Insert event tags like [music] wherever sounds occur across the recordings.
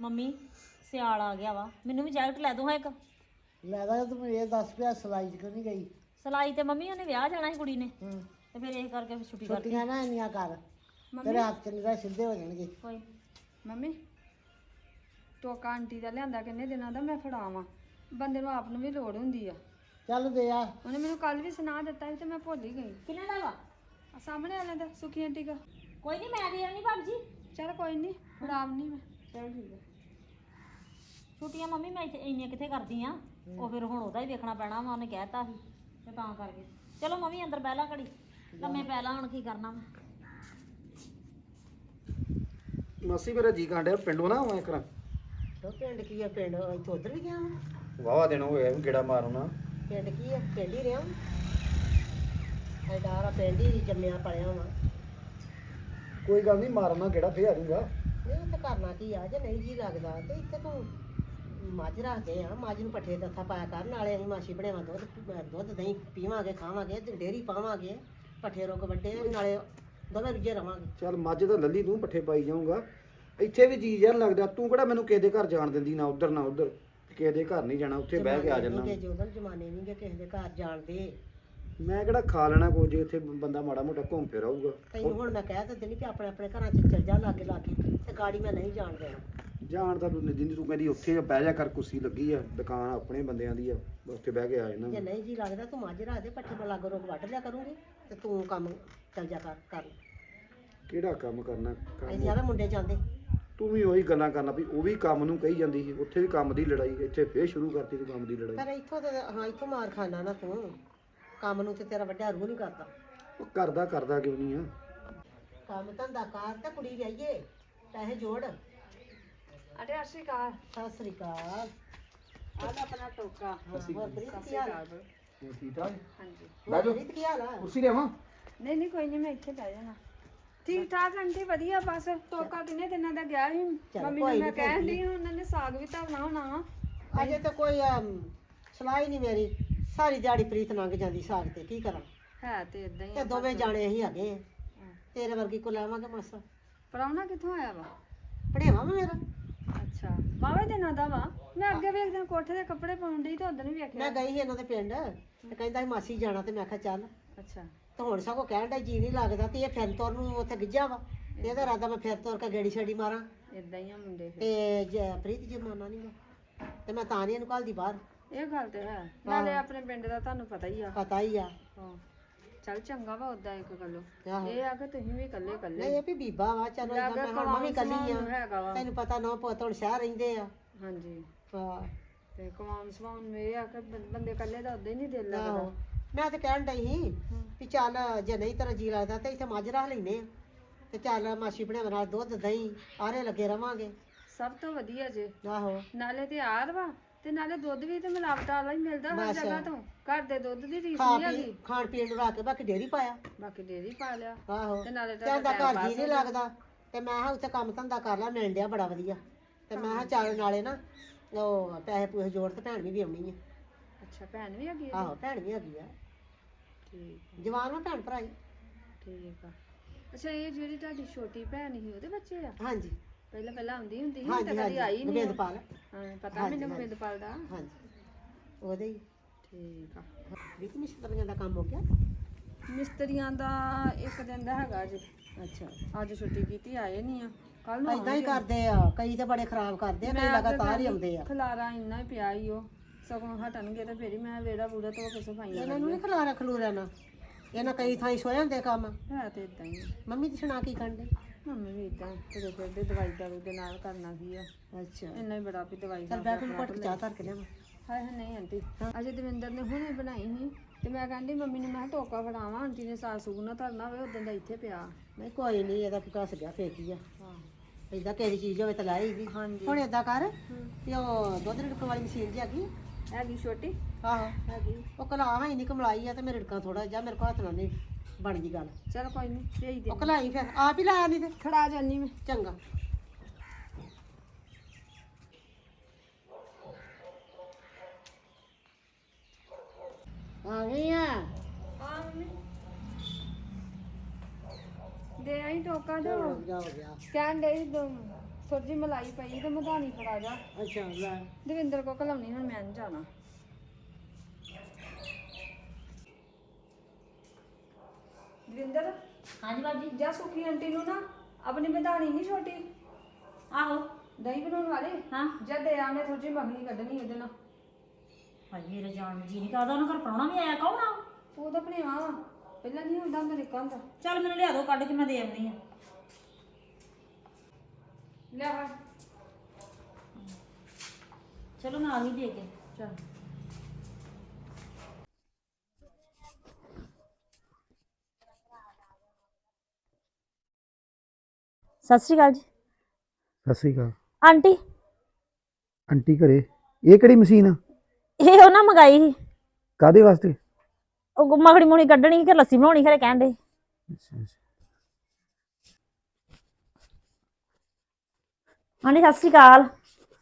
Mummy ਸਿਆਲ ਆ ਗਿਆ ਵਾ। ਮੈਨੂੰ ਵੀ ਜੈਕਟ ਲੈ ਦੋ ਹਾਂ ਇੱਕ। ਲੈ ਦਾ ਤੂੰ ਇਹ ਦੱਸ ਪਿਆ ਸਲਾਈ ਚ ਕਿਉਂ ਨਹੀਂ ਗਈ? ਸਲਾਈ ਤੇ ਮੰਮੀ ਉਹਨੇ ਵਿਆਹ ਜਾਣਾ ਸੀ ਕੁੜੀ ਨੇ। ਹੂੰ। ਤੇ ਫਿਰ ਇਹ ਕਰਕੇ ਫਿਰ ਛੁੱਟੀ ਕਰਤੀ ਛੁੱਟੀਆਂ ਨਾ ਇੰਨੀਆਂ ਕਰ। ਤੇਰੇ ਹੱਥ ਚ ਨਿਰਾ ਸਿੱਧੇ ਹੋ ਜਾਣਗੇ। ਕੋਈ। ਮੰਮੀ ਟੋਕਾ ਆਂਟੀ ਦਾ ਲਿਆਂਦਾ ਕਿੰਨੇ ਦਿਨਾਂ ਦਾ ਮੈਂ ਫੜਾਵਾਂ। ਬੰਦੇ ਨੂੰ ਆਪ ਨੂੰ ਵੀ ਲੋੜ ਹੁੰਦੀ ਆ। ਚੱਲ ਦੇ ਆ। ਉਹਨੇ ਮੈਨੂੰ ਕੱਲ ਵੀ ਸੁਣਾ ਦਿੱਤਾ ਸੀ ਤੇ ਮੈਂ ਭੁੱਲ ਹੀ ਗਈ। ਕਿੰਨੇ ਦਾ ਵਾ? ਆ ਸਾਹਮਣੇ ਵਾਲਿਆਂ ਦਾ ਸੁਖੀ ਆਂਟੀ ਦਾ। ਕੋਈ ਨਹੀਂ ਮੈਂ ਦੇ ਆਉਣੀ ਭਾਬੀ ਜੀ। ਚਲ ਕੋਈ ਨਹੀਂ ਫੜਾਵ ਨਹੀਂ ਮੈਂ। ਚਲ ਠੀਕ ਹੈ ਛੁੱਟੀਆਂ ਮੰਮੀ ਮੈਂ ਇੱਥੇ ਇੰਨੀਆਂ ਕਿੱਥੇ ਕਰਦੀ ਆ? ਉਹ ਫਿਰ ਹੁਣ ਉਹਦਾ ਹੀ ਵੇਖਣਾ ਪੈਣਾ ਵਾ ਉਹਨੇ ਕਹਿਤਾ ਸੀ ਤੇ ਤਾਂ ਕਰਕੇ। ਚਲੋ ਮੰਮੀ ਅੰਦਰ ਬਹਿ ਲਾ ਘੜੀ। ਲੰਮੇ ਪੈ ਲਾ ਹੁਣ ਕੀ ਕਰਨਾ ਵਾ। ਮਾਸੀ ਮੇਰਾ ਜੀ ਕਾਂਡਿਆ ਪਿੰਡੋਂ ਨਾ ਆਵਾਂ ਕਰਾਂ ਤੋ ਪਿੰਡ ਕੀ ਆ? ਪਿੰਡ ਇੱਥੇ ਉਧਰ ਵੀ ਗਿਆ ਵਾਂ? ਵਾਵਾ ਦਿਨ ਹੋਇਆ ਵੀ ਗੇੜਾ ਮਾਰਨਾ ਪਿੰਡ ਕੀ ਆ? ਪਿੰਡ ਹੀ ਰਿਹਾ ਐਡਾਰਾ ਪਿੰਡ ਹੀ ਜੰਮਿਆ ਪਲਿਆ ਵਾ। ਕੋਈ ਗੱਲ ਨਹੀਂ ਮਾਰਨਾ ਗੇੜਾ ਫੇਰ ਆ ਜਾਊਗਾ। ਨਹੀਂ ਉੱਥੇ ਕਰਨਾ ਕੀ ਆ ਜੇ ਨਹੀਂ ਜੀ ਲੱਗਦਾ ਤੇ ਇੱਥੇ ਤੂੰ ਮੱਝ ਰੱਖਦੇ ਆ ਮੱਝ ਨੂੰ ਪੱਠੇ ਦੱਥਾ ਪਾਇਆ ਕਰ ਨਾਲੇ ਅਸੀਂ ਮਾਛੀ ਬਣਾਵਾਂ ਦੁੱਧ ਦੁੱਧ ਦਹੀਂ ਪੀਵਾਂਗੇ ਖਾਵਾਂਗੇ ਤੇ ਡੇਰੀ ਪਾਵਾਂਗੇ ਪੱਠੇ ਰੁੱਗ ਵੱਡੇ ਨਾਲੇ ਦੋਵੇਂ ਰੁੱਝੇ ਰਵਾਂਗੇ। ਚੱਲ ਮੱਝ ਤਾਂ ਲੱਲੀ ਤੂੰ ਪੱਠੇ ਪਾਈ ਜਾਊਗਾ। ਇੱਥੇ ਵੀ ਜੀ ਯਾਰ ਲੱਗਦਾ ਤੂੰ ਕਿਹੜਾ ਮੈਨੂੰ ਕਿਸੇ ਦੇ ਘਰ ਜਾਣ ਦਿੰਦੀ ਨਾ ਉਧਰ ਨਾ ਉਧਰ। ਕਿਸੇ ਦੇ ਘਰ ਨਹੀਂ ਜਾਣਾ ਉੱਥੇ ਬਹਿ ਕੇ ਆ ਜਾਣਾ ਜਮਾਨੇ ਨਹੀਂ ਗੇ ਕਿਸੇ ਦੇ ਘਰ ਜਾਣਦੇ ਮੈਂ ਕਿਹੜਾ ਖਾ ਲੈਣਾ ਕੁਝ ਜੇ ਇੱਥੇ ਬੰਦਾ ਮਾੜਾ ਮੋਟਾ ਘੁੰਮ ਫਿਰ ਆਊਗਾ। ਤੈਨੂੰ ਹੁਣ ਮੈਂ ਕਹਿ ਦਿੰਦੀ ਕਿ ਆਪਣੇ ਆਪਣੇ ਘਰਾਂ 'ਚ ਚੱਲ ਜਾ ਲਾਗੇ ਲਾਗੇ ਤੇ ਗਾੜੀ ਮੈਂ ਨਹੀਂ ਜਾਣ ਦੇਣਾ। ਜਾਣ ਤਾਂ ਤੂੰ ਨਹੀਂ ਦਿੰਦੀ ਤੂੰ ਕਹਿੰਦੀ ਉੱਥੇ ਬਹਿ ਜਾ ਕਰ ਕੁਰਸੀ ਲੱਗੀ ਆ ਦੁਕਾਨ ਆਪਣੇ ਬੰਦਿਆਂ ਦੀ ਆ ਉੱਥੇ ਬਹਿ ਕੇ ਆ ਜਾਣਾ। ਜੇ ਨਹੀਂ ਜੀ ਲੱਗਦਾ ਤੂੰ ਮੱਝ ਰੱਖ ਦੇ ਪੱਠੇ ਮੈਂ ਲਾਗੋ ਰੋਗ ਵੱਢ ਲਿਆ ਕਰੂੰਗੀ ਤੇ ਤੂੰ ਕੰਮ ਚੱਲ ਜਾ ਕਰ ਕਰ। ਕਿਹੜਾ ਕੰਮ ਕਰਨਾ ਕੰਮ ਅਸੀਂ ਆਵੇ ਮੁੰਡੇ ਜਾਂਦੇ। ਤੂੰ ਵੀ ਉਹੀ ਗੱਲਾਂ ਕਰਨਾ ਵੀ ਉਹ ਵੀ ਕੰਮ ਨੂੰ ਕਹੀ ਜਾਂਦੀ ਸੀ ਉੱਥੇ ਵੀ ਕੰਮ ਦੀ ਲੜਾਈ ਇੱਥੇ ਫੇਰ ਸ਼ੁਰੂ ਕਰਤੀ ਤੂੰ ਕੰਮ ਦੀ ਲੜਾਈ। ਪਰ ਇੱਥੋਂ ਤੇ ਹਾਂ ਇੱਥੋਂ ਮਾਰ ਖਾਣਾ ਨਾ ਤੂੰ। ਕੰਮ ਨੂੰ ਤੇ ਤੇਰਾ ਵੱਡਾ ਰੂਹ ਨਹੀਂ ਕਰਦਾ। ਉਹ ਕਰਦਾ ਕਰਦਾ ਕਿਉਂ ਨਹੀਂ ਆ? ਕੰਮ ਧੰਦਾ ਕਰ ਤੇ ਕੁੜੀ ਵਿਆਹੀਏ ਪੈਸੇ ਜੋੜ। ਅਰੇ ਅਰਸ਼ੀ ਕਾ ਸਤਿ ਸ੍ਰੀ ਅਕਾਲ। ਆਹ ਆਪਣਾ ਟੋਕਾ। ਹੋਰ ਪ੍ਰੀਤ ਕੀ ਹਾਲ ਠੀਕ ਠਾਕ? ਹਾਂਜੀ। ਹੋਰ ਪ੍ਰੀਤ ਕੀ ਹਾਲ ਆ? ਕੁਰਸੀ ਲਿਆਵਾਂ? ਨਹੀਂ ਨਹੀਂ ਕੋਈ ਨਹੀਂ ਮੈਂ ਇੱਥੇ ਬਹਿ ਜਾਣਾ। ਠੀਕ ਠਾਕ ਆਂਟੀ ਵਧੀਆ ਬਸ। ਟੋਕਾ ਕਿੰਨੇ ਦਿਨਾਂ ਦਾ ਗਿਆ ਸੀ। ਮੰਮੀ ਨੂੰ ਮੈਂ ਕਹਿਣ ਡਈ ਉਹਨਾਂ ਨੇ ਸਾਗ ਵੀ ਧਰਨਾ ਹੋਣਾ। ਵਾ ਅਜੇ ਤਾਂ ਕੋਈ ਅਮ, ਸਲਾਹ ਹੀ ਨਹੀਂ ਮੇਰੀ। ਸਾਰੀ ਦਿਹਾੜੀ ਪ੍ਰੀਤ ਲੰਘ ਜਾਂਦੀ ਸਾਗ ਤੇ ਕੀ ਕਰਾਂ? ਹੈ ਤੇ ਇਦਾਂ ਹੀ ਤੇ ਦੋਵੇਂ ਜਾਣੇ ਅਸੀਂ ਹੈਗੇ ਆ। ਤੇਰੇ ਵਰਗੀ ਕੋ ਲਾਵਾਂਗੇ ਮਾਸਾ ਪਰਾਉਣਾ ਕਿੱਥੋਂ ਆਇਆ ਵਾ? ਪੜੇਵਾ ਮੇਰਾ? ਅੱਛਾ ਬਾਵੇ ਦਿਨਾਂ ਦਾ ਵਾ। ਮੈਂ ਅੱਗੇ ਵੇਖਦੇ ਕੋਠੇ ਦੇ ਕੱਪੜੇ ਪਾਉਣ ਡਈ ਤੇ ਉਦੋਂ ਵੀ ਵੇਖਿਆ। ਮੈਂ ਗਈ ਸੀ ਇਹਨਾਂ ਦੇ ਪਿੰਡ ਤੇ ਕਹਿੰਦਾ ਸੀ ਮਾਸੀ ਜਾਣਾ ਤੇ ਮੈਂ ਕਿਹਾ ਚੱਲ। ਅੱਛਾ। ਤੇ ਹੁਣ ਸਗੋਂ ਕਹਿਣ ਦਾ ਜੀ ਨਹੀਂ ਲੱਗਦਾ ਤੇ ਇਹ ਫਿਰ ਤੁਰ ਨੂੰ ਉੱਥੇ ਗਿੱਜਾ ਵਾ। ਤੇ ਇਹਦਾ ਇਰਾਦਾ ਮੈਂ ਫਿਰ ਤੁਰ ਕੇ ਗੇੜੀ ਛੜੀ ਮਾਰਾਂ। ਇਦਾਂ ਹੀ ਆ ਮੁੰਡੇ ਤੇ ਜੇ ਪ੍ਰੀਤ ਜੀ ਮਾਨਾ ਨਹੀਂ ਗਾ। ਤੇ ਮੈਂ ਤਾਂ ਨਹੀਂ ਇਹਨੂੰ ਕੱਲ੍ਹ ਦੀ ਬਾਹਰ। ਇਹ ਗੱਲ ਤੇ ਹੈ। ਨਾਲੇ ਆਪਣੇ ਪਿੰਡ ਦਾ ਤੁਹਾਨੂੰ ਪਤਾ ਹੀ ਆ। ਪਤਾ ਹੀ ਆ। ਹਾਂ। ਚੱਲ ਚੰਗਾ ਵਾ ਉਦਾਂ ਇੱਕ ਗੱਲੋਂ। ਆਹੋ। ਇਹ ਆ ਕਿ ਤੁਸੀਂ ਵੀ ਇਕੱਲੇ ਇਕੱਲੇ। ਨਹੀਂ ਇਹ ਵੀ ਬੀਬਾ ਵਾ ਚਲੋ ਏਦਾਂ ਮੈਂ ਹੁਣ ਮੈਂ ਵੀ ਕੱਲੀ ਨੂੰ ਆ। ਹੈਗਾ ਵਾ। ਤੈਨੂੰ ਪਤਾ ਨਾ ਪੁੱਤ ਹੁਣ ਸ਼ਹਿਰ ਰਹਿੰਦੇ ਆ। ਹਾਂਜੀ। ਹਾਂ। ਤੇ ਕਮਾਉਣ ਸਵਾਉਣ ਨੂੰ ਇਹ ਆ ਕਿ ਬੰ- ਬੰਦੇ ਇਕੱਲੇ ਦਾ ਉਦਾਂ ਹੀ ਨਹੀਂ ਦਿਲ ਆਹੋ। ਲੱਗਦਾ ਮੈਂ ਤਾਂ ਕਹਿਣ ਡਈ ਸੀ ਵੀ ਚੱਲ ਜੇ ਨਹੀਂ ਤੇਰਾ ਜੀ ਲੱਗਦਾ ਤੇ ਇੱਥੇ ਮੱਝ ਰੱਖ ਲੈਨੇ ਆ। ਤੇ ਚੱਲ ਮਾਸੀ ਬਣਾਵੇ ਨਾਲ ਦੁੱਧ ਦਹੀਂ ਆਰੇ ਲੱਗੇ ਰਵਾਂਗੇ। ਸਭ ਤੋਂ ਵਧੀਆ ਜੇ। ਆਹੋ। ਨਾਲੇ ਤੇ ਆਰ ਵਾ ਤੇ ਨਾਲੇ ਦੁੱਧ ਵੀ ਤੇ ਮਿਲਾਵਟ ਵਾਲਾ ਹੀ ਮਿਲਦਾ ਹਰ ਬਸ। ਜਗ੍ਹਾ ਤੋਂ। ਘਰ ਦੇ ਦੁੱਧ ਦੀ ਰੀਸ ਖਾ ਨਹੀਂ ਪੀ ਹੈਗੀ। ਖਾਣ ਪੀਣ ਨੂੰ ਰੱਖ ਕੇ ਬਾਕੀ ਡੇਰੀ ਪਾਇਆ। ਬਾਕੀ ਡੇਰੀ ਪਾ ਲਿਆ। ਆਹੋ। ਤੇ ਨਾਲੇ ਤੇ ਆਂਦਾ ਘਰ ਜੀ ਨਹੀਂ ਲੱਗਦਾ। ਤੇ ਮੈਂ ਹਾਂ ਉੱਥੇ ਕੰਮ ਧੰਦਾ ਕਰ ਲਾ ਮਿਲ ਡਿਆ ਬੜਾ ਵਧੀਆ। ਤੇ ਮੈਂ ਹਾਂ ਚੱਲ ਨਾਲੇ ਨਾ ਉਹ ਪੈਸੇ ਪੂਸੇ ਜੋੜ ਤੇ ਭੈਣ ਵੀ ਵੀ ਆਉਣੀ ਆ। ਅੱਛਾ ਭੈਣ ਵੀ ਹੈਗੀ ਆ? ਆਹੋ ਭੈਣ ਵੀ ਹੈਗੀ ਆ। ਠੀਕ ਜਵਾਨ ਵਾ ਭੈਣ ਭਰਾ ਹੀ। ਠੀਕ ਆ। ਅੱਛਾ ਇਹ ਜਿਹੜੀ ਤੁਹਾਡੀ ਛੋਟੀ ਭੈਣ ਸੀ ਉਹਦੇ ਬੱਚੇ ਆ? ਹਾਂਜੀ। ਪਹਿਲਾਂ ਪਹਿਲਾਂ ਆਉਂਦੀ ਹੁੰਦੀ ਸੀ ਹੁਣ ਹਾਂਜੀ ਤਾਂ ਕਦੀ ਆਈ ਹਾਂਜੀ ਨਹੀਂ ਗੋਬਿੰਦਪਾਲ। ਹਾਂ ਪਤਾ ਮੈਨੂੰ ਗੋਬਿੰਦਪਾਲ ਦਾ। ਹਾਂਜੀ। ਉਹਦੇ ਹੀ। ਠੀਕ ਆ। ਵੀ ਕਿ ਮਿਸਤਰੀਆਂ ਦਾ ਕੰਮ ਹੋ ਗਿਆ? ਮਿਸਤਰੀਆਂ ਦਾ ਇੱਕ ਦਿਨ ਦਾ ਹੈਗਾ ਜੀ ਅੱਛਾ। ਅੱਜ ਛੁੱਟੀ ਕੀਤੀ ਆਏ ਨਹੀਂ ਆ। ਕੱਲ ਨੂੰ ਇਦਾਂ ਹੀ ਕਰਦੇ ਆ ਕਈ ਤੇ ਬੜੇ ਖਰਾਬ ਕਰਦੇ ਆ ਕਈ ਲਗਾਤਾਰ ਹੀ ਆਉਂਦੇ ਆ। ਖਲਾਰਾ ਇੰਨਾ ਹੀ ਪਿਆ ਹੀ ਉਹ। ਸਗੋਂ ਹਟਣਗੇ ਤੇ ਫੇਰ ਹੀ ਮੈਂ ਵੇੜਾ ਬੂੜਾ ਧੋ ਕੇ ਸਫਾਈਆਂ ਇਹਨਾਂ ਨੂੰ ਨਹੀਂ ਖਲਾਰਾ ਖਲੂਰਾ ਨਾ। ਇਹਨਾਂ ਕਈ ਥਾਈਂ ਸੋਏ ਹੁੰਦੇ ਕੰਮ। ਹੈ ਤੇ ਇਦਾਂ ਹੀ ਆ। ਮੰਮੀ ਦੀ ਸੁਣਾ ਕੀ ਕਰਦੇ ਮੰਮੀ ਵੀ ਇਦਾਂ ਤੁਰੇ ਫਿਰਦੇ ਦਵਾਈ ਦਾਰੂ ਦੇ ਨਾਲ ਕਰਨਾ ਕੀ ਆ। ਅੱਛਾ। ਇੰਨਾ ਹੀ ਬੜਾ ਵੀ ਦਵਾਈ ਚੱਲ ਬੈਠ ਨੂੰ ਘੁੱਟ ਚਾਹ ਧਰ ਕੇ ਲਿਆਵਾਂ। ਹਾਏ ਹਾਏ ਨਹੀਂ ਆਂਟੀ। ਅਜੇ ਦਵਿੰਦਰ ਨੇ ਹੁਣੇ ਬਣਾਈ ਸੀ ਤੇ ਮੈਂ ਕਹਿੰਦੀ ਮੰਮੀ ਨੂੰ ਮੈਂ ਕਿਹਾ ਟੋਕਾ ਫੜਾਵਾਂ ਆਂਟੀ ਨੇ ਸੂਗ ਨਾ ਧਰਨਾ ਹੋਵੇ ਉਦੋਂ ਦਾ ਇੱਥੇ ਪਿਆ। ਨਹੀਂ ਕੋਈ ਨਹੀਂ ਇਹਦਾ ਕੀ ਘਸ ਗਿਆ ਫੇਕੀ ਆ। ਹਾਂ। ਏਦਾਂ ਕਿਹੜੀ ਚੀਜ਼ ਹੋਵੇ ਤਾਂ ਲਾਈ ਦੀ। ਹਾਂਜੀ। ਹੁਣ ਏਦਾਂ ਕਰ ਵੀ ਉਹ ਦੁੱਧ ਰਿੜਕਣ ਵਾਲੀ ਮਸ਼ੀਨ ਜੀ ਹੈਗੀ। ਹੈਗੀ ਛੋਟੀ? ਆਹੋ। ਹੈਗੀ। ਉਹ ਕਲਾਵਾ ਹੀ ਨਹੀਂ ਕਮਲਾਈ ਆ ਤੇ ਮੇਰੇ ਰਿੜਕਾਂ ਥੋੜਾ ਜਿਹਾ ਮੇਰੇ ਕੋਲ ਹੱਥ ਨਾਲ ਨਹੀਂ। ਬਣ ਗਈ ਗੱਲ। ਚਲ ਕੋਈ ਨਹੀਂ ਭੇਜ ਦੇ ਉਹ ਕਲਾਈ ਫਿਰ ਆਪ ਹੀ ਲਾਇਆ ਨਹੀਂ ਤੇ ਖੜਾ ਜਾਨੀ ਮੈਂ। ਚੰਗਾ। ਆ ਗਈ ਆ? ਆ ਮੰਮੀ। ਦੇ ਆਈ ਟੋਕਾ ਦੋ। ਹੋ ਗਿਆ ਹੋ ਗਿਆ। ਕਹਿਣ ਦੇ ਥੋੜੀ ਜਿਹੀ ਮਲਾਈ ਪਈ ਤੇ ਮਧਾਣੀ ਫੜਾ ਜਾ। ਅੱਛਾ ਲੈ। ਦਵਿੰਦਰ ਕੋ ਘਲਾਉਣੀ ਹੁਣ ਮੈਂ ਨਹੀਂ ਜਾਣਾ। ਦਵਿੰਦਰ ਹਾਂਜੀ ਬਾਜੀ। ਜਾ ਸੁਖੀ ਆਂਟੀ ਨੂੰ ਨਾ ਆਪਣੀ ਮਧਾਣੀ ਨਹੀਂ ਛੋਟੀ? ਆਹੋ। ਦਹੀਂ ਬਣਾਉਣ ਵਾਲੇ? ਹਾਂ। ਜਦ ਦੇ ਆਨੇ ਥੋੜੀ ਜਿਹੀ ਮੱਖਣੀ ਕੱਢਣੀ ਉਹਦੇ ਨਾਲ। ਭਾਜੀ ਮੇਰੇ ਜਾਣ ਨੂੰ ਜੀ ਨਹੀਂ ਕਰਦਾ ਉਹਨਾਂ ਘਰ ਪ੍ਰਾਹੁਣਾ ਵੀ ਆਇਆ ਕੌਣ ਆ? ਉਹ ਤਾਂ ਭਣੇਵਾ ਵਾ ਪਹਿਲਾਂ ਨਹੀਂ ਹੁੰਦਾ ਹੁੰਦਾ ਨਿੱਕਾ ਹੁੰਦਾ। ਚੱਲ ਮੈਨੂੰ ਲਿਆ ਦਿਓ ਕੱਢ ਕੇ ਮੈਂ ਦੇ ਆਉਂਦੀ ਆ। ਲਿਆ ਵਾ। ਚਲੋ ਮੈਂ ਆ ਗਈ ਦੇ ਕੇ। ਚਲ। ਸਤਿ ਸ਼੍ਰੀ ਅਕਾਲ ਜੀ। ਸਤਿ ਸ਼੍ਰੀ ਅਕਾਲ। ਆਂਟੀ। ਆਂਟੀ ਘਰੇ। ਇਹ ਕਿਹੜੀ ਮਸ਼ੀਨ ਆ? ਇਹ ਉਹਨਾਂ ਮੰਗਾਈ ਸੀ। ਕਾਦੇ ਵਾਸਤੇ? ਉਹ ਮਖੜੀ ਮੁਣੀ ਕੱਢਣੀ ਕਿ ਲੱਸੀ ਬਣਾਉਣੀ ਖਰੇ ਕਹਿਣ ਦੇ ਆਂਟੀ ਸਤਿ ਸ਼੍ਰੀ ਅਕਾਲ।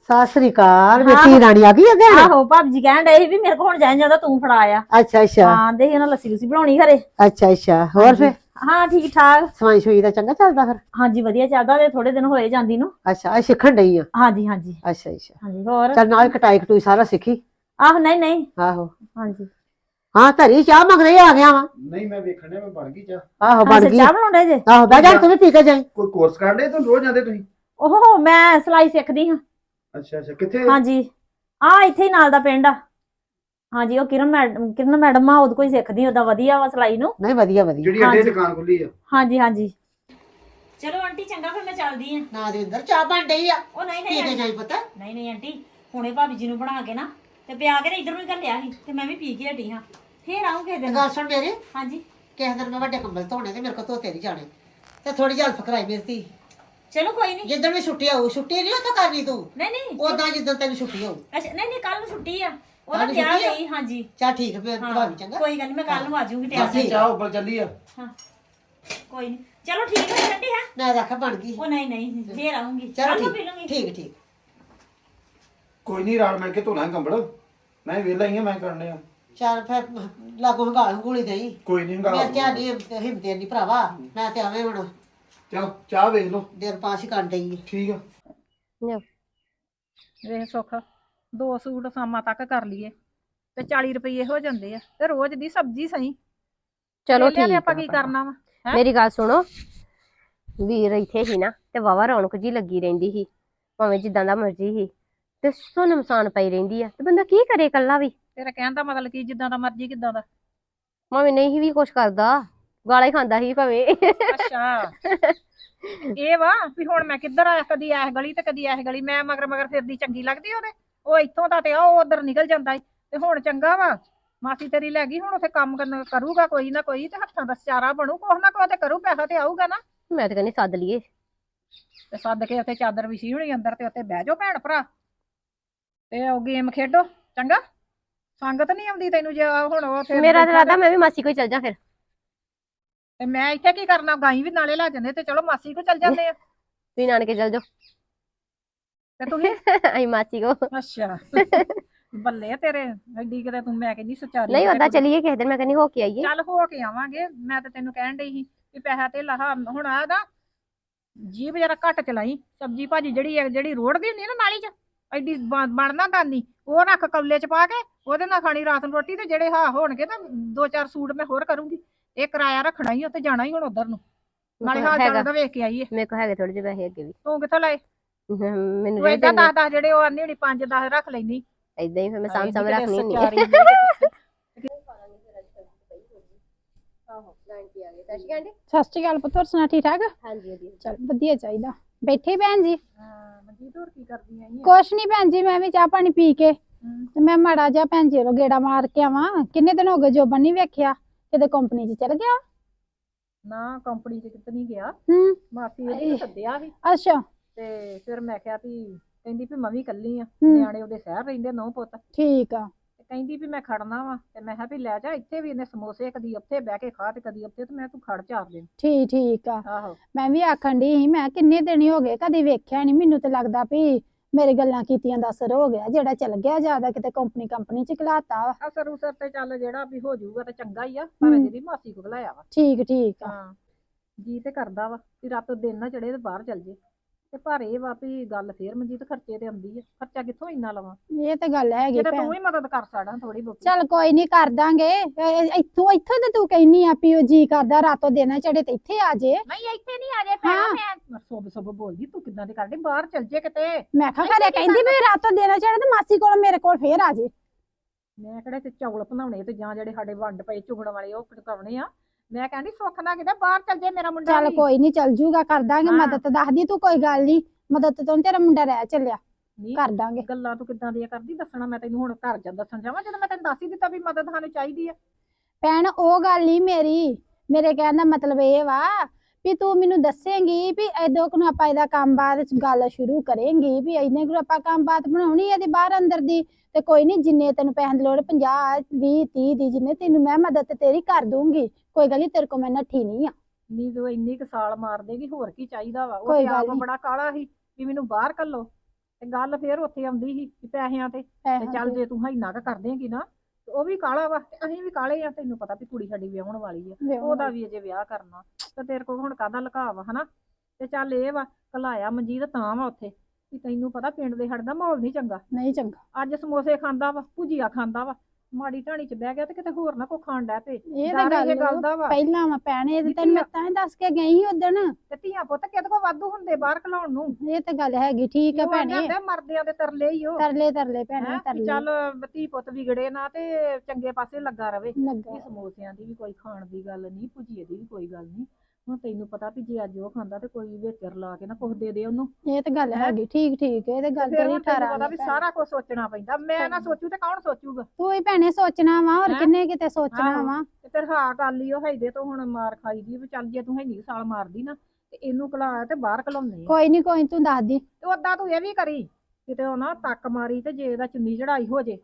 ਸਤਿ ਸ੍ਰੀ ਅਕਾਲ। ਬੇਟੀ ਰਾਣੀ ਆ ਗਈ ਅੱਗੇ ਆਹੋ ਭਾਬੀ ਜੀ ਕਹਿਣ ਡਏ ਸੀ ਵੀ ਮੇਰੇ ਕੋਲ ਹੁਣ ਜਾਇ ਜਾਂਦਾ ਤੂੰ ਫੜਾ ਆ। ਅੱਛਾ ਅੱਛਾ। ਹਾਂ ਦੇ ਉਹਨਾਂ ਲੱਸੀ ਲੁੱਸੀ ਬਣਾਉਣੀ ਖਰੇ। ਅੱਛਾ ਅੱਛਾ। ਹੋਰ ਫਿਰ? ਹਾਂ ਠੀਕ ਠਾਕ। ਸਵਾਈ ਸੂਈ ਦਾ ਚੰਗਾ ਚੱਲਦਾ ਫਿਰ? ਹਾਂਜੀ ਵਧੀਆ ਚੱਲਦਾ ਤੇ ਥੋੜੇ ਦਿਨ ਹੋਏ ਜਾਂਦੀ ਨੂੰ। ਅੱਛਾ ਇਹ ਸਿੱਖਣ ਡਈ ਆ? ਹਾਂਜੀ ਹਾਂਜੀ। ਅੱਛਾ ਅੱਛਾ। ਹਾਂਜੀ ਹੋਰ? ਚੱਲ ਨਾਲ ਕਟਾਈ ਕਟੂਈ ਸਾਰਾ ਸਿੱਖੀ? ਆਹ ਨਹੀਂ ਨਹੀਂ। ਆਹੋ। ਹਾਂਜੀ। ਹਾਂ ਧਰੀ ਚਾਹ ਮੰਗਦੇ ਆ ਗਿਆ ਵਾ। ਨਹੀਂ ਮੈਂ ਵੇਖਣਿਆ ਮੈਂ ਬਣ ਗਈ ਚਾਹ। ਆਹੋ ਬਣ ਗਈ। ਚਾਹ ਬਣਾਉਂਦੇ ਜੇ? ਆਹੋ ਬਹਿ ਜਾ ਤੂੰ ਵੀ ਪੀ ਕੇ ਜਾਈ। ਕੋਈ ਕੋਰਸ ਕਰ ਲਿਆ ਤੂੰ? ਰੋਜ਼ ਜਾਂਦੇ ਤੁਸੀਂ? ਓਹੋ ਮੈਂ ਸਿਲਾਈ ਸਿੱਖਦੀ ਹਾਂ। ਅੱਛਾ ਅੱਛਾ ਕਿੱਥੇ? ਹਾਂਜੀ। ਆ ਇੱਥੇ ਹੀ ਨਾਲ ਦਾ ਪਿੰਡ ਆ। ਹਾਂਜੀ ਉਹ ਕਿਰਨ ਮੈਡਮ ਕਿਰਨ ਮੈਡਮ ਆ ਉਹਦੇ ਕੋਈ ਸਿੱਖਦੀ ਉਹਦਾ ਵਧੀਆ ਵਾ ਸਿਲਾਈ ਨੂੰ। ਨਹੀਂ ਵਧੀਆ ਵਧੀਆ। ਜਿਹੜੀ ਅੱਡੇ ਹਾਂਜੀ। ਦੁਕਾਨ ਖੁੱਲੀ ਆ। ਹਾਂਜੀ ਹਾਂਜੀ। ਚਲੋ ਆਂਟੀ ਚੰਗਾ ਫਿਰ ਮੈਂ ਚੱਲਦੀ ਆ। ਨਾ ਦੇ ਅੰਦਰ ਚਾਹ ਬਣ ਡਈ ਆ। ਉਹ ਨਹੀਂ ਪੀ ਨਹੀਂ ਕੇ ਜਾਈ ਪਤਾ। ਨਹੀਂ ਨਹੀਂ ਆਂਟੀ। ਹੁਣੇ ਭਾਬੀ ਜੀ ਨੂੰ ਬਣਾ ਕੇ ਨਾ ਤੇ ਪਿਆ ਕੇ ਤੇ ਇਧਰ ਨੂੰ ਹੀ ਘੱਲਿਆ ਸੀ ਤੇ ਮੈਂ ਵੀ ਪੀ ਕੇ ਹਟੀ ਹਾਂ। ਫੇਰ ਆਉਂ ਕਿਸੇ ਦਿਨ। ਗੱਲ ਸੁਣ ਮੇਰੀ ਹਾਂਜੀ। ਕਿਸੇ ਦਿਨ ਮੈਂ ਵੱਡੇ ਕੰਬਲ ਧੋਣੇ ਤੇ ਮੇਰੇ ਕੋਲ ਧੋਤੇ ਨਹੀਂ ਜਾਣੇ। ਤੇ ਥੋੜੀ ਜਿਹੀ ਹਲਫ ਕਰਾਈ ਮੇਰੀ ਧੀ। ਚਲੋ ਕੋਈ ਨਹੀਂ ਜਿੱਦਣ ਵੀ ਛੁੱਟੀ ਆਊ ਛੁੱਟੀ ਨਹੀਂ ਉੱਥੇ ਕਰਨੀ ਤੂੰ? ਨਹੀਂ ਨਹੀਂ ਉਦਾਂ ਜਿੱਦਣ ਤੈਨੂੰ ਛੁੱਟੀ ਆਊ। ਅੱਛਾ ਨਹੀਂ ਨਹੀਂ ਕੱਲ ਨੂੰ ਛੁੱਟੀ ਆ। ਉਹਦਾ ਕੱਲ੍ਹ ਨੂੰ ਵਿਆਹ ਛੁੱਟੀ ਆ? ਗਈ ਹਾਂਜੀ। ਚੱਲ ਠੀਕ ਫਿਰ ਹਾਂ, ਚੰਗਾ। ਕੋਈ ਗੱਲ ਨਹੀਂ ਮੈਂ ਕੱਲ ਨੂੰ ਆ ਜਾਊਂਗੀ ਟਾਈਮ ਠੀਕ। ਚਾਹ ਉੱਪਰ ਚੱਲੀ ਆ। ਹਾਂ ਕੋਈ ਨਹੀਂ ਚਲੋ ਠੀਕ ਹੈ ਆਂਟੀ ਹੈ। ਨਾ ਰੱਖ ਬਣ ਗਈ। ਉਹ ਨਹੀਂ ਨਹੀਂ ਫੇਰ ਆਉਂਗੀ ਚਲੋ ਕੱਲ ਨੂੰ ਪੀ ਠੀਕ ਲੂੰਗੀ ਠੀਕ ਠੀਕ। ਕੋਈ ਨਹੀਂ ਰਾਲ ਮਿਲ ਕੇ ਧੋਣਾ ਕੰਬਲ। ਮੈਂ ਵੇਲਾ ਹੀ ਆ ਮੈਂ ਕਰਨੇ ਆ ਚੱਲ ਫਿਰ ਲਾਗੋ ਹੰਗਾਲ ਹੰਗੂਲੀ ਦੇਈ। ਕੋਈ ਨਹੀਂ ਮੈਂ ਹੰਗਾ ਤੇ ਨਹੀਂ ਹਿੰਮਤ ਨਹੀਂ ਭਰਾਵਾ। ਮੈਂ ਤੇ ਆਵੇਂ ਹੁਣ ਚਲ ਚਾਹ ਵੇਖ ਲਓ। ਦੇਰ ਪਾਸ ਹੀ ਕਰਨ ਡਈ ਆ। ਠੀਕ ਆ। ਵੇਖ ਸੁੱਖ ਦੋ ਸੂਟ ਸਾਮਾਂ ਤੱਕ ਕਰ ਲਈਏ। ਤੇ 40 ਰੁਪਏ ਹੋ ਜਾਂਦੇ ਆ। ਤੇ ਰੋਜ਼ ਦੀ ਸਬਜ਼ੀ ਸਹੀ। ਚਲੋ ਵਿਹਲਿਆਂ ਨੇ ਠੀਕ ਆਪਾਂ ਆ ਕੀ ਭੈਣ। ਕਰਨਾ ਵਾ ਹੈਂ? ਮੇਰੀ ਗੱਲ ਸੁਣੋ। ਵੀਰ ਇੱਥੇ ਹੀ ਨਾ ਤੇ ਵਾਵਾ ਰੌਣਕ ਜੀ ਲੱਗੀ ਰਹਿੰਦੀ ਸੀ। ਭਾਵੇਂ ਜਿੱਦਾਂ ਦਾ ਮਰਜ਼ੀ ਸੀ। ਤੇ ਸੋ ਨਮਸਾਨ ਪਈ ਰਹਿੰਦੀ ਆ। ਤੇ ਬੰਦਾ ਕੀ ਕਰੇ ਇਕੱਲਾ ਵੀ? ਤੇਰਾ ਕਹਿਣ ਦਾ ਮਤਲਬ ਕੀ ਜਿੱਦਾਂ ਦਾ ਮਰਜ਼ੀ ਕਿੱਦਾਂ ਦਾ? ਭਾਵੇਂ ਨਹੀਂ ਵੀ ਕੁਛ ਕਰਦਾ। ਗਾਲਾਂ ਹੀ ਖਾਂਦਾ ਸੀ ਭਾਵੇਂ। ਅੱਛਾ। ਇਹ ਵਾ ਵੀ ਹੁਣ ਮੈਂ ਕਿੱਧਰ ਆਇਆ ਕਦੀ ਐਸ ਗਲੀ ਤੇ ਕਦੀ ਐਸ ਗਲੀ ਮੈਂ ਮਗਰ ਮਗਰ ਫਿਰਦੀ ਚੰਗੀ ਲੱਗਦੀ ਉਹਦੇ। ਉਹ ਇੱਥੋਂ ਦਾ ਤੇ ਉਹ ਉਧਰ ਨਿਕਲ ਜਾਂਦਾ ਈ ਤੇ ਹੁਣ ਚੰਗਾ ਵਾ ਮਾਸੀ ਤੇਰੀ ਲੈ ਗਈ ਹੁਣ ਉੱਥੇ ਕੰਮ ਕਰਨ ਕਰੂਗਾ ਕੋਈ ਨਾ ਕੋਈ ਤੇ ਹੱਥਾਂ ਦਾ ਚਾਰਾ ਬਣੂ ਕੁਛ ਨਾ ਕੁਛ ਤੇ ਕਰੂ ਪੈਸਾ ਤੇ ਆਊਗਾ ਨਾ। ਮੈਂ ਤਾਂ ਕਹਿੰਦੀ ਸੱਦ ਲਈਏ। ਤੇ ਸੱਦ ਕੇ ਉੱਥੇ ਚਾਦਰ ਵਿਛੀ ਹੋਣੀ ਅੰਦਰ ਤੇ ਉੱਥੇ ਬਹਿ ਜਾਓ ਭੈਣ ਭਰਾ। ਤੇ ਉਹ ਗੇਮ ਖੇਡੋ ਚੰਗਾ। ਸੰਗਤ ਨਹੀਂ ਆਉਂਦੀ ਤੈਨੂੰ ਜੇ ਹੁਣ ਉਹ ਫਿਰ ਮੇਰਾ ਤਾਂ ਇਰਾਦਾ ਮੈਂ ਵੀ ਮਾਸੀ ਕੋਈ ਚੱਲ ਜਾ ਫਿਰ। ਤੇ ਮੈਂ ਇੱਥੇ ਕੀ ਕਰਨਾ ਗਾਈ ਵੀ ਨਾਲੇ ਲੈ ਜਾਂਦੇ ਤੇ ਚਲੋ ਮਾਸੀ ਕੋ ਚੱਲ ਜਾਂਦੇ ਆ। ਤੁਸੀਂ ਨਾਨਕੇ ਚੱਲ ਜਾਓ। ਤੇ ਤੁਸੀਂ? ਅਸੀਂ ਮਾਸੀ ਕੋ ਅੱਛਾ। ਬੱਲੇ ਤੇਰੇ ਐਡੀ ਕਿਤੇ ਤੂੰ ਮੈਂ ਕਹਿੰਦੀ ਸਚਾਰੀ ਨਹੀਂ ਕੋਈ- ਚਲੀਏ ਕਿਸੇ ਦਿਨ ਮੈਂ ਕਹਿੰਦੀ ਹੋ ਕੇ ਆਈਏ। ਚੱਲ ਹੋ ਕੇ ਆਵਾਂਗੇ ਮੈਂ ਤਾਂ ਤੈਨੂੰ ਕਹਿਣ ਡਈ ਸੀ ਵੀ ਪੈਸਾ ਤੇ ਲਹਾ ਹੁਣ ਆਦਾ ਜੀਬ ਜਰਾ ਘੱਟ ਚਲਾਈ ਸਬਜੀ ਭਾਜੀ ਜਿਹੜੀ ਹੈ ਜਿਹੜੀ ਰੋੜ ਦੀ ਹੁੰਦੀ ਨਾ ਨਾਲੀ 'ਚ ਐਡੀ ਬਣਨਾ ਦਾਨੀ ਉਹ ਰੱਖ ਕੌਲੇ 'ਚ ਪਾ ਕੇ ਉਹਦੇ ਨਾਲ ਖਾਣੀ ਰਾਤ ਨੂੰ ਰੋਟੀ ਤੇ ਜਿਹੜੇ ਹਾਂ ਹੋਣਗੇ ਤਾਂ ਦੋ ਚਾਰ ਸੂਟ ਮੈਂ ਹੋਰ ਕਰੂੰਗੀ। ਇਹ ਕਿਰਾਇਆ ਰੱਖਣਾ ਹੀ ਉੱਤੇ ਜਾਣਾ ਹੀ ਹੁਣ ਉਧਰ ਨੂੰ। ਨਾਲੇ ਹਾਲ ਚਾਲ ਉਹਦਾ ਵੇਖ ਕੇ ਆਈਏ। ਮੇਰੇ ਕੋ ਹੈਗੇ ਥੋੜੇ ਜਿਹੇ ਪੈਸੇ ਅੱਗੇ ਵੀ। ਤੂੰ ਕਿੱਥੋਂ ਲਏ? ਮੈਨੂੰ ਤੂੰ ਦੇ ਦੇਣੇ। ਦਸ ਦਸ ਜਿਹੜੇ ਉਹ ਆਂਦੀ ਹੋਣੀ ਪੰਜ ਦਸ ਰੱਖ ਲੈਣੀ ਏਦਾਂ ਹੀ ਫਿਰ ਮੈਂ ਸਾਂਭ ਸਾਂਭ ਰੱਖਣੀ ਹੁੰਦੀ। ਸਤਿ ਸ਼੍ਰੀ ਅਕਾਲ ਪੁੱਤ ਹੋਰ ਸੁਣਾ ਠੀਕ ਠਾਕ? ਹਾਂਜੀ ਵਧੀਆ। ਚਲ ਵਧੀਆ ਚਾਹੀਦਾ। ਬੈਠੇ ਭੈਣ ਜੀ? ਹਾਂ ਮਨਜੀਤ ਹੋਰ ਕੀ ਕਰਦੀ ਆਈ ਕੁਛ ਨਹੀਂ ਭੈਣ ਜੀ ਮੈਂ ਵੀ ਚਾਹ ਪਾਣੀ ਪੀ ਕੇ ਤੇ ਮੈਂ ਮਾੜਾ ਜਿਹਾ ਭੈਣ ਜੀ ਨੂੰ ਗੇੜਾ ਮਾਰ ਕੇ ਆਵਾਂ। ਕਿੰਨੇ ਦਿਨ ਹੋ ਗਏ ਜੋਬਨ ਨਹੀਂ ਵੇਖਿਆ? ਕਿਤੇ ਕੰਪਨੀ 'ਚ ਚਲ ਗਿਆ? ਨਾ ਕੰਪਨੀ 'ਚ ਕਿਤੇ ਨਹੀਂ ਗਿਆ। ਹੂੰ। ਮਾਸੀ ਇਹਨੇ। ਸੱਦਿਆ ਸੀ। ਅੱਛਾ। ਤੇ ਫਿਰ ਮੈਂ ਕਿਹਾ ਵੀ ਕਹਿੰਦੀ ਵੀ ਮੈਂ ਵੀ ਇਕੱਲੀ ਆ। ਹੂੰ। ਨਿਆਣੇ ਉਹਦੇ ਸ਼ਹਿਰ ਰਹਿੰਦੇ ਨੌ ਪੁੱਤ। ਠੀਕ ਆ। ਤੇ ਕਹਿੰਦੀ ਵੀ ਮੈਂ ਖੜਨਾ ਵਾ। ਤੇ ਮੈਂ ਕਿਹਾ ਵੀ ਲੈ ਜਾ ਇੱਥੇ ਵੀ ਇਹਨੇ ਸਮੋਸੇ ਕਦੀ ਉੱਥੇ ਬਹਿ ਕੇ ਖਾ ਤੇ ਕਦੀ ਉੱਥੇ ਤੇ ਮੈਂ ਤੂੰ ਖੜ ਚਾਰ ਦਿਨ। ਠੀਕ ਠੀਕ ਆ। ਆਹੋ। ਮੈਂ ਵੀ ਆਖਣ ਦੀ ਸੀ ਮੈਂ ਕਿੰਨੇ ਦਿਨ ਹੀ ਹੋ ਗਏ ਕਦੀ ਵੇਖਿਆ ਨਹੀਂ ਮੈਨੂੰ ਤੇ ਲੱਗਦਾ ਵੀ ਮੇਰੇ ਗੱਲਾਂ ਕੀਤੀਆਂ ਦਾ ਅਸਰ ਹੋ ਗਿਆ ਜਿਹੜਾ ਚੱਲ ਗਿਆ ਜ਼ਿਆਦਾ ਕਿਤੇ ਕੰਪਨੀ ਕੰਪਨੀ 'ਚ ਘਲਾਤਾ ਵਾ। ਅਸਰ ਉਸਰ ਤੇ ਚੱਲ ਜਿਹੜਾ ਵੀ ਹੋ ਜਾਊਗਾ ਤੇ ਚੰਗਾ ਹੀ ਆ ਪਰ ਹੂੰ। ਜਿਹਦੀ ਮਾਸੀ ਕੋਲ ਲਾਇਆ ਵਾ। ਠੀਕ ਠੀਕ ਆ। ਹਾਂ ਜੀ ਤੇ ਕਰਦਾ ਵਾ ਵੀ ਰਾਤ ਦਿਨ ਨਾ ਚੜੇ ਤੇ ਬਾਹਰ ਚੱਲ ਜੇ। ਤੇ ਪਰ ਇਹ ਵਾ ਵੀ ਗੱਲ ਫੇਰ ਮਨਜੀਤ ਖਰਚੇ ਤੇ ਆਉਂਦੀ ਆ। ਖਰਚਾ ਕਿੱਥੋਂ ਇੰਨਾ ਲਵਾਂ? ਇਹ ਤੇ ਗੱਲ ਹੈਗੀ ਜੇ ਭੈਣ। ਤੂੰ ਹੀ ਮਦਦ ਕਰ ਸਕਦਾ ਥੋੜੀ ਬਹੁਤੀ। ਚੱਲ ਕੋਈ ਨਹੀਂ ਕਰ ਦਾਂਗੇ। ਇਹ- ਇੱਥੋਂ ਇੱਥੋਂ ਤੇ ਤੂੰ ਕਹਿਨੀ ਆ ਵੀ ਉਹ ਜੀ ਕਰਦਾ ਰਾਤੋਂ ਦੇਣਾ ਚੜੇ ਤੇ ਇੱਥੇ ਆ ਜੇ। ਨਹੀਂ ਇੱਥੇ ਨਹੀਂ ਆ ਜੇ ਭੈਣਾ ਮੈਂ ਸੁਬ ਸੁਬ ਬੋਲਦੀ ਤੂੰ ਕਿੱਦਾਂ ਦੀ ਕਰਦੀ? ਬਾਹਰ ਚੱਲ ਜੇ ਕਿਤੇ। ਮੈਂ ਕਿਹਾ ਘਰੇ ਕਹਿੰਦੀ ਵੀ ਰਾਤੋਂ ਦੇਣਾ ਚੜੇ ਤੇ ਮਾਸੀ ਕੋਲ ਮੇਰੇ ਕੋਲ ਫੇਰ ਆ ਜੇ। ਮੈਂ ਕਿਹੜੇ ਤੇ ਚੌਲ ਬਣਾਉਣੇ ਤੇ ਜਾਂ ਜਿਹੜੇ ਸਾਡੇ ਵੰਡ ਪਏ ਚੁਗਣ ਵਾਲੇ ਉਹ ਕਟਕਾਉਣੇ ਆ। ਮੈਂ ਕਹਿੰਦੀ ਸੁੱਖ ਨਾ ਕਿਤੇ ਬਾਹਰ ਚੱਲ ਜੇ ਮੇਰਾ ਮੁੰਡਾ ਚੱਲ ਵੀ। ਕੋਈ ਨਹੀਂ ਚੱਲ ਜੂਗਾ ਕਰ ਦਾਂਗੇ ਹਾਂ। ਮਦਦ ਦੱਸਦੀ ਤੂੰ ਕੋਈ ਗੱਲ ਨਹੀਂ ਮਦਦ ਤੋਂ ਨੀ ਤੇਰਾ ਮੁੰਡਾ ਰਹਿ ਚੱਲਿਆ। ਨਹੀਂ, ਕਰ ਦਾਂਗੇ। ਗੱਲਾਂ ਤੂੰ ਕਿੱਦਾਂ ਦੀਆਂ ਕਰਦੀ ਦੱਸਣਾ ਮੈਂ ਤੈਨੂੰ ਹੁਣ ਘਰ ਜਾ ਦੱਸਣ ਜਾਵਾਂ ਜਦੋਂ ਮੈਂ ਤੈਨੂੰ ਦੱਸ ਹੀ ਦਿੱਤਾ ਵੀ ਮਦਦ ਸਾਨੂੰ ਚਾਹੀਦੀ ਆ। ਭੈਣ ਉਹ ਗੱਲ ਨਹੀਂ ਮੇਰੀ। ਮੇਰੇ ਕਹਿਣ ਦਾ ਮਤਲਬ ਇਹ ਵਾ ਵੀ ਤੂੰ ਮੈਨੂੰ ਦੱਸੇਂਗੀ ਵੀ ਐਦੋਂ ਨੂੰ ਆਪਾਂ ਇਹਦਾ ਕੰਮ ਬਾਅਦ ਚ ਗੱਲ ਸ਼ੁਰੂ ਕਰਾਂਗੇ ਵੀ ਇਹਨੇ ਨੂੰ ਆਪਾਂ ਕੰਮ ਬਾਤ ਬਣਾਉਣੀ ਇਹਦੀ ਬਾਹਰ ਅੰਦਰ ਦੀ। ਤੇ ਕੋਈ ਨਹੀਂ ਜਿੰਨੇ ਤੈਨੂੰ ਪੈਸੇ ਦੀ ਲੋੜ 50 20 30 ਦੀ ਜਿੰਨੇ ਤੈਨੂੰ ਮੈਂ ਮਦਦ ਤੇਰੀ ਕਰ ਦੂੰਗੀ। ਕੋਈ ਗੱਲ ਨੀ ਤੇਰੇ ਕੋ ਮੈਂ ਨੱਠੀ ਨਹੀਂ ਆ। ਨਹੀਂ ਤੂੰ ਇੰਨੀ ਕੁ ਸਾਲ ਮਾਰ ਦੇਗੀ ਹੋਰ ਕੀ ਚਾਹੀਦਾ ਵਾ? ਉਹ ਤੇ ਆਪ। ਬੜਾ ਕਾਲਾ ਸੀ ਵੀ ਮੈਨੂੰ ਬਾਹਰ ਕੱਲੋ। ਤੇ ਗੱਲ ਫੇਰ ਉੱਥੇ ਆਉਂਦੀ ਸੀ ਕਿ ਪੈਸਿਆਂ ਤੇ। ਤੇ ਚੱਲ ਤੇ। ਜੇ ਤੂੰ ਇੰਨਾ ਕੁ ਕਰ ਦੇਂਗੀ ਨਾ ਤੇ ਉਹ ਵੀ ਕਾਲਾ ਵਾ ਤੇ ਅਸੀਂ ਵੀ ਕਾਲੇ ਆ ਤੈਨੂੰ ਪਤਾ ਵੀ ਕੁੜੀ ਸਾਡੀ ਵਿਆਹਣ ਵਾਲੀ ਆ। ਵਿਆਹੁਣ ਉਹਦਾ ਵੀ ਅਜੇ ਵਿਆਹ ਕਰਨਾ। ਤੇ ਤੇਰੇ ਕੋਲ ਹੁਣ ਕਾਹਦਾ ਲੁਕਾਵਾ ਹਨਾ? ਤੇ ਚੱਲ ਇਹ ਵਾ ਕਲਾਇਆ ਮਨਜੀਤ ਤਾਂ ਵਾ ਉੱਥੇ ਵੀ ਤੈਨੂੰ ਪਤਾ ਪਿੰਡ ਦੇ ਸਾਡੇ ਦਾ ਮਾਹੌਲ ਨਹੀਂ ਚੰਗਾ। ਨਹੀਂ ਚੰਗਾ। ਅੱਜ ਸਮੋਸੇ ਖਾਂਦਾ ਵਾ ਭੁਜੀਆ ਖਾਂਦਾ ਵਾ। ਮਾੜੀ ਢਾਣੀ ਚ ਬਹਿ ਗਿਆ ਤੇ ਕਿਤੇ ਹੋਰ ਨਾ ਕੋ ਖਾਣ ਡੈ ਪਏ। ਇਹ ਡਰ ਤਾਂ ਇਹ ਗੱਲ ਦਾ ਵਾ। ਪਹਿਲਾਂ ਭੈਣੇ ਤੇ ਤੈਨੂੰ ਮੈਂ ਤਾਂ ਹੀ ਦੱਸ ਕੇ ਗਈ ਸੀ ਉਦਣ। ਤੇ ਧੀਆਂ ਪੁੱਤ ਕਿਹਦੇ ਕੋ ਵਾਧੂ ਹੁੰਦੇ ਬਾਹਰ ਖਲਾਉਣ ਨੂੰ? ਇਹ ਤਾਂ ਗੱਲ ਹੈਗੀ ਠੀਕ ਆ ਉਹ ਭੈਣੇ। ਜਾਂਦੇ ਮਰਦਿਆਂ ਦੇ ਤਰਲੇ ਹੀ ਉਹ। ਤਰਲੇ ਤਰਲੇ ਭੈਣੇ ਹੈਂ, ਵੀ ਤਰਲੇ। ਚੱਲ ਧੀ ਪੁੱਤ ਵਿਗੜੇ ਨਾ ਤੇ ਚੰਗੇ ਪਾਸੇ ਲੱਗਾ ਰਵੇ। ਲੱਗਾ। ਸਮੋਸਿਆਂ ਦੀ ਵੀ ਕੋਈ ਖਾਣ ਦੀ ਗੱਲ ਨਹੀਂ ਭੁਜੀਏ ਦੀ ਵੀ ਕੋਈ ਗੱਲ ਨਹੀਂ। ਹੁਣ ਤੈਨੂੰ ਪਤਾ ਵੀ ਜੇ ਅੱਜ ਉਹ ਖਾਂਦਾ ਤੇ ਕੋਈ ਵਿੱਚ ਰਲਾ ਕੇ ਨਾ ਕੁਝ ਦੇ ਦੇ ਉਹਨੂੰ ਇਹ ਤਾਂ ਗੱਲ? ਹੈਗੀ ਠੀਕ ਠੀਕ ਇਹ ਤਾਂ ਗੱਲ ਫਿਰ ਤੇਰੀ ਹੁਣ ਤੈਨੂੰ ਠਾਰਾ ਪਤਾ ਵੀ ਸਾਰਾ ਕੁਝ ਸੋਚਣਾ ਪੈਂਦਾ ਮੈਂ ਨਾ ਸੋਚੂ ਤੇ ਕੌਣ ਸੋਚੂਗਾ ਤੂੰ ਹੀ ਭੈਣੇ ਸੋਚਣਾ ਵਾ ਹੋਰ ਹੈਂ? ਕਿੰਨੇ ਕਿਤੇ ਸੋਚਣਾ ਆਹੋ। ਵਾ ਤੇ ਫਿਰ ਹਾਂ ਗੱਲ ਹੀ ਉਹ ਹੈਦੇ ਤੋਂ ਹੁਣ ਮਾਰ ਖਾਈ ਦੀ ਵੀ ਚੱਲ ਜੇ ਤੂੰ ਹੈਨੀ ਸਾਲ ਮਾਰਦੀ ਨਾ ਤੇ ਇਹਨੂੰ ਕਲਾ ਤੇ ਬਾਹਰ ਕਲਾਉਂਦੇ ਕੋਈ ਨਹੀਂ ਕੋਈ ਨੀ, ਤੂੰ ਦੱਸ ਦੀ ਤੇ ਓਦਾਂ ਤੂੰ ਇਹ ਵੀ ਕਰੀ ਕਿਤੇ ਉਹ ਨਾ ਤੱਕ ਮਾਰੀ ਤੇ ਜੇ ਇਹਦਾ ਚੁੰਨੀ ਚੜਾਈ ਹੋ ਜੇ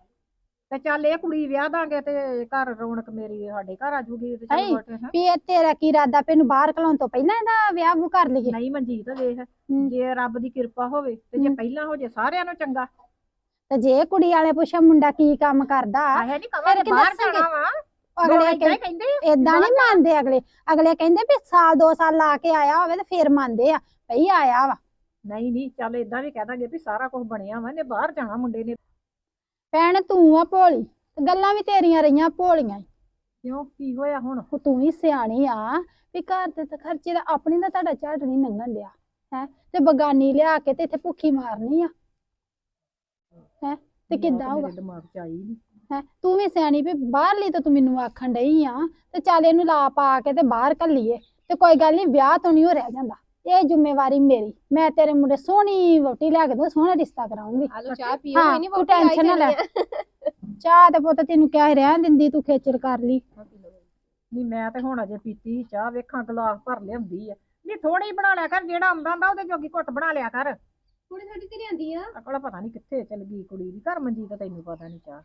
ਤੇ ਚੱਲ ਇਹ ਕੁੜੀ ਵਿਆਹ ਦਾਂਗੇ ਤੇ ਘਰ ਰੌਣਕ ਮੇਰੀ ਸਾਡੇ ਘਰ ਆ ਜੂਗੀ ਤੇ। ਚੱਲ ਵਟ ਹੈਂ। ਵੀ ਇਹ ਤੇਰਾ ਕੀ ਇਰਾਦਾ ਪੇ ਨੂੰ ਬਾਹਰ ਕਲਾਉਣ ਤੋਂ ਪਹਿਲਾਂ ਇਹਦਾ ਵਿਆਹ ਵੂ ਕਰ ਲਈਏ ਨਹੀਂ ਮਨਜੀਤ ਵੇਖ ਹੂੰ। ਜੇ ਰੱਬ ਦੀ ਕਿਰਪਾ ਹੋਵੇ ਤੇ ਜੇ ਹੂੰ। ਪਹਿਲਾਂ ਹੋ ਜੇ ਸਾਰਿਆਂ ਨੂੰ ਚੰਗਾ ਤੇ ਜੇ ਕੁੜੀ ਵਾਲੇ ਪੁੱਛਾ ਮੁੰਡਾ ਕੀ ਕੰਮ ਕਰਦਾ ਆਹੇ ਨਹੀਂ ਕਵਾਂਗੇ ਕੀ ਬਾਹਰ ਦੱਸਾਂਗੇ? ਜਾਣਾ ਵਾ ਅਗਲੇ ਕਹਿੰਦੇ ਕਹਿੰਦੇ ਆ। ਏਦਾਂ ਨਹੀਂ ਮੰਨਦੇ ਅਗਲੇ ਅਗਲੇ ਕਹਿੰਦੇ ਵੀ ਸਾਲ ਦੋ ਸਾਲ ਲਾ ਕੇ ਆਇਆ ਹੋਵੇ ਤੇ ਫੇਰ ਮੰਨਦੇ ਆ ਭਈ ਆਇਆ ਵਾ ਨਹੀਂ ਨਹੀਂ ਚੱਲ ਏਦਾਂ ਵੀ ਕਹਿ ਦਾਂਗੇ ਵੀ ਸਾਰਾ ਕੁਝ ਬਣਿਆ ਵਾ ਨੇ ਬਾਹਰ ਜਾਣਾ ਮੁੰਡੇ ਨੇ ਭੈਣ ਤੂੰ ਆ ਭੋਲੀ ਤੇ ਗੱਲਾਂ ਵੀ ਤੇਰੀਆਂ ਰਹੀਆਂ ਭੋਲੀਆਂ ਈ। ਕਿਉਂ ਕੀ ਹੋਇਆ ਹੁਣ? ਉਹ ਤੂੰ ਵੀ ਸਿਆਣੀ ਆ ਵੀ ਘਰ ਦੇ ਤਾਂ ਖਰਚੇ ਦਾ ਆਪਣੀ ਦਾ ਤੁਹਾਡਾ ਝਾੜ ਨਹੀਂ ਲੰਘਣ ਡਿਆ ਹੈ? ਤੇ ਬਗਾਨੀ ਲਿਆ ਕੇ ਤੇ ਇੱਥੇ ਭੁੱਖੀ ਮਾਰਨੀ ਆ। ਹੈ? ਤੇ ਕਿੱਦਾਂ ਹੋਊਗਾ ਮੇਰੇ ਦਿਮਾਗ ਚ ਆਈ ਨਹੀਂ ਹੈ? ਤੂੰ ਵੀ ਸਿਆਣੀ ਵੀ ਬਾਹਰਲੀ ਤਾਂ ਤੂੰ ਮੈਨੂੰ ਆਖਣ ਡਈ ਆ ਤੇ ਚੱਲ ਇਹਨੂੰ ਲਾ ਪਾ ਕੇ ਤੇ ਬਾਹਰ ਘੱਲੀਏ ਤੇ ਕੋਈ ਗੱਲ ਨਹੀਂ ਵਿਆਹ ਤੋਂ ਨਹੀਂ ਹੋ ਰਹਿ ਜਾਂਦਾ। ਇਹ ਜ਼ਿੰਮੇਵਾਰੀ ਮੇਰੀ। ਮੈਂ ਤੇਰੇ ਮੁੰਡੇ ਸੋਹਣੀ ਵੋਟੀ ਲਿਆ ਕੇ ਦੋ ਸੋਹਣਾ ਰਿਸ਼ਤਾ ਕਰਾਉਂਗੀ ਚਾਹ ਪੀਓ ਹਾਂ ਕੋਈ ਨਹੀਂ ਤੂੰ ਟੈਨਸ਼ਨ ਨਾ ਲੈ। [laughs] ਚਾਹ ਤੇ ਪੁੱਤ ਤੈਨੂੰ ਕਿਹਾ ਰਹਿਣ ਦਿੰਦੀ ਤੂੰ ਖੇਚਲ ਕਰ ਲਈ। ਨਹੀਂ ਮੈਂ ਤੇ ਹੁਣ ਅਜੇ ਪੀਤੀ ਸੀ ਚਾਹ ਵੇਖਾਂ ਗਲਾਸ ਭਰ ਲਿਆਉਂਦੀ ਆ। ਨਹੀਂ ਥੋੜੀ ਬਣਾ ਲਿਆ ਕਰ ਜਿਹੜਾ ਆਉਂਦਾ ਹੁੰਦਾ ਉਹਦੇ ਜੋਗੀ ਘੁੱਟ ਬਣਾ ਲਿਆ ਕਰ। ਕੁੜੀ ਸਾਡੀ ਤੇ ਲਿਆਂਦੀ ਆ। ਅਕਲ ਪਤਾ ਨਹੀਂ ਕਿੱਥੇ ਚਲ ਗਈ ਕੁੜੀ ਦੀ ਘਰ ਮੰਜੀ ਤਾਂ ਤੈਨੂੰ ਪਤਾ ਨਹੀਂ ਚਾਹ।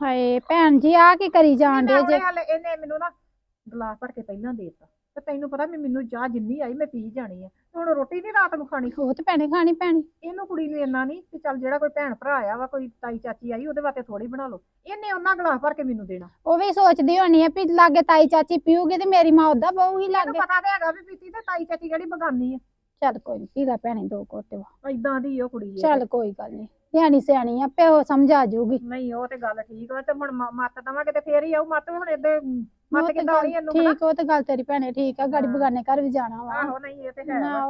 ਹਾਏ ਭੈਣ ਜੀ ਆ ਕੀ ਕਰੀ ਜਾਣ ਮੈਂ ਜੇ? ਉਹਨੇ ਹਾਲੇ ਇਹਨੇ ਮੈਨੂੰ ਨਾ ਗਲਾਸ ਭਰ ਕੇ ਪਹਿਲਾਂ ਦੇ ਦਿੱਤਾ। ਤੇ ਤੈਨੂੰ ਪਤਾ ਵੀ ਮੈਨੂੰ ਚਾਹ ਜਿੰਨੀ ਆਈ ਮੈਂ ਪੀ ਜਾਣੀ ਆ। ਤੇ ਹੁਣ ਰੋਟੀ ਨਹੀਂ ਰਾਤ ਨੂੰ ਖਾਣੀ। ਉਹ ਤੇ ਭੈਣੇ ਖਾਣੀ ਪੈਣੀ। ਇਹਨੂੰ ਕੁੜੀ ਨੂੰ ਇੰਨਾ ਨਹੀਂ ਕਿ ਚੱਲ ਜਿਹੜਾ ਕੋਈ ਭੈਣ ਭਰਾ ਆਇਆ ਵਾ ਕੋਈ ਤਾਈ ਚਾਚੀ ਆਈ ਉਹਦੇ ਵਾਸਤੇ ਥੋੜੀ ਬਣਾ ਲਓ। ਇਹਨੇ ਉਹਨਾਂ ਗਲਾਸ ਭਰ ਕੇ ਮੈਨੂੰ ਦੇਣਾ। ਉਹ ਵੀ ਸੋਚਦੀ ਹੋਣੀ ਆ ਵੀ ਲਾਗੇ ਤਾਈ ਚਾਚੀ ਪੀਊਗੀ ਤੇ ਮੇਰੀ ਮਾਂ ਉਦਾਂ ਬਹੂ ਹੀ ਤੈਨੂੰ ਲਾਗੇ। ਪਤਾ ਤੇ ਹੈਗਾ ਵੀ ਪੀਤੀ ਤੇ ਤਾਈ ਚਾਚੀ ਜਿਹੜੀ ਬਗਾਨੀ ਆ। ਚੱਲ ਕੋਈ ਨੀ ਪੀ ਲੈ ਭੈਣੇ ਦੋ ਘੋਟੇ ਵਾ ਏਦਾਂ ਦੀ ਉਹ ਕੁੜੀ ਆ। ਚੱਲ ਕੋਈ ਗੱਲ ਨਹੀਂ ਸਿਆਣੀ ਸਿਆਣੀ ਆਪੇ ਉਹ ਸਮਝ ਆ ਜਾਊਗੀ ਨਹੀਂ ਉਹ ਤੇ ਗੱਲ ਠੀਕ ਵਾ ਤੇ ਹੁਣ ਮ- ਮੱਤ ਦਵਾਂਗੇ ਤੇ ਫੇਰ ਹੀ ਆਊ ਮੱਤ ਹੁਣ ਉਹ ਮੱਤ ਤੇ ਕਿੱਦਾਂ ਗੱਲ ਆਉਣੀ ਇਹਨੂੰ ਹਨਾ? ਠੀਕ ਉਹ ਤੇ ਗੱਲ ਤੇਰੀ ਭੈਣੇ ਠੀਕ ਆ ਗਾੜੀ। ਬਗਾਨੇ ਘਰ ਵੀ ਜਾਣਾ ਵਾ ਆਹੋ ਨਹੀਂ ਇਹ ਤੇ ਹੈ ਵਾ।